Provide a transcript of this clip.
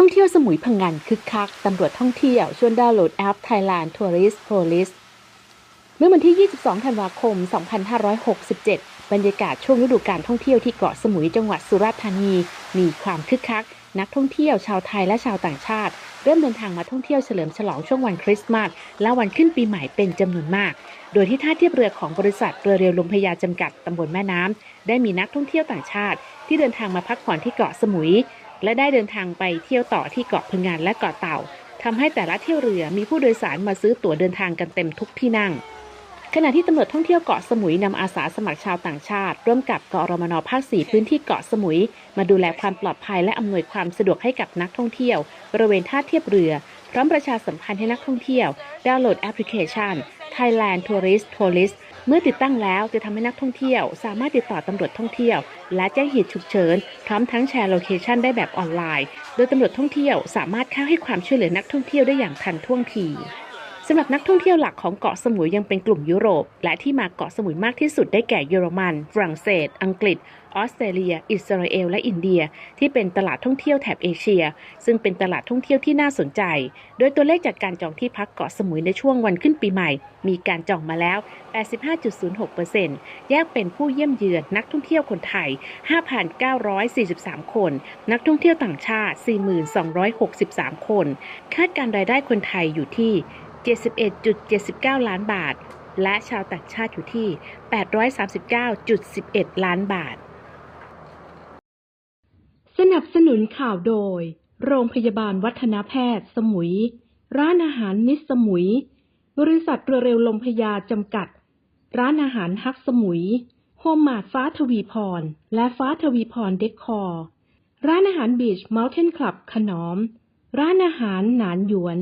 ท่องเที่ยวสมุยพังงานคึกคัก ตำรวจท่องเที่ยวชวนดาวน์โหลดแอป Thailand Tourist Police เมื่อวันที่ 22 ธันวาคม 2567 บรรยากาศช่วงฤดูการท่องเที่ยวที่เกาะสมุยจังหวัดสุราษฎร์ธานี มีความคึกคัก นักท่องเที่ยวชาวไทยและชาวต่างชาติ เริ่มเดินทางมาท่องเที่ยวเฉลิมฉลองช่วงวันคริสต์มาสและวันขึ้นปีใหม่เป็นจำนวนมาก โดยที่ท่าเทียบเรือของบริษัทเรือเร็วลมพยาจำกัดตำบลแม่น้ำได้มีนักท่องเที่ยวต่างชาติ ที่เดินทางมาพักผ่อนที่เกาะสมุย และได้เดินทางไปเที่ยวต่อที่เกาะพังงานและเกาะเต่าทำให้แต่ละเที่ยวเรือมีผู้โดยสารมาซื้อตั๋วเดินทางกันเต็มทุกที่นั่ง ขณะที่ตำรวจท่องเที่ยวเกาะสมุยนำอาสาสมัครชาวต่างชาติ ร่วมกับกอรมนภาค4พื้นที่เกาะสมุย มาดูแลความปลอดภัยและอำนวยความสะดวกให้กับนักท่องเที่ยวบริเวณท่าเทียบเรือ พร้อมประชาสัมพันธ์ให้นักท่องเที่ยวดาวน์โหลดแอปพลิเคชัน Thailand Tourist Police เมื่อติดตั้งแล้วจะทำให้นักท่องเที่ยว สามารถติดต่อตำรวจท่องเที่ยว และแจ้งเหตุฉุกเฉิน พร้อมทั้งแชร์โลเคชันได้แบบออนไลน์ โดยตำรวจท่องเที่ยวสามารถเข้าให้ความช่วยเหลือนักท่องเที่ยวได้อย่างทันท่วงที สำหรับนักท่องเที่ยวหลักของเกาะสมุยยังเป็นกลุ่มยุโรป และที่มาเกาะสมุยมากที่สุดได้แก่เยอรมัน ฝรั่งเศส อังกฤษ ออสเตรเลีย อิสราเอล และอินเดีย ที่เป็นตลาดท่องเที่ยวแถบเอเชีย ซึ่งเป็นตลาดท่องเที่ยวที่น่าสนใจ โดยตัวเลขจากการจองที่พักเกาะสมุยในช่วงวันขึ้นปีใหม่ มีการจองมาแล้ว 85.06%แยกเป็นผู้เยี่ยมเยือนนักท่องเที่ยวคนไทย 5,943 คน นักท่องเที่ยวต่างชาติ 4,263 คน คาดการรายได้คนไทยอยู่ที่ 71.79 ล้านบาท และชาวต่างชาติอยู่ที่ 839.11 ล้านบาท สนับสนุนข่าวโดย โรงพยาบาลวัฒนแพทย์ สมุย ร้านอาหารมิสสมุย บริษัทเรือเร็วลมพยาจำกัด ร้านอาหารฮักสมุย โฮมมาดฟ้าทวีพร และฟ้าทวีพรเดคคอร์ร้านอาหารบีชเมลเทนคลับขนอม ร้านอาหารหนานหยวน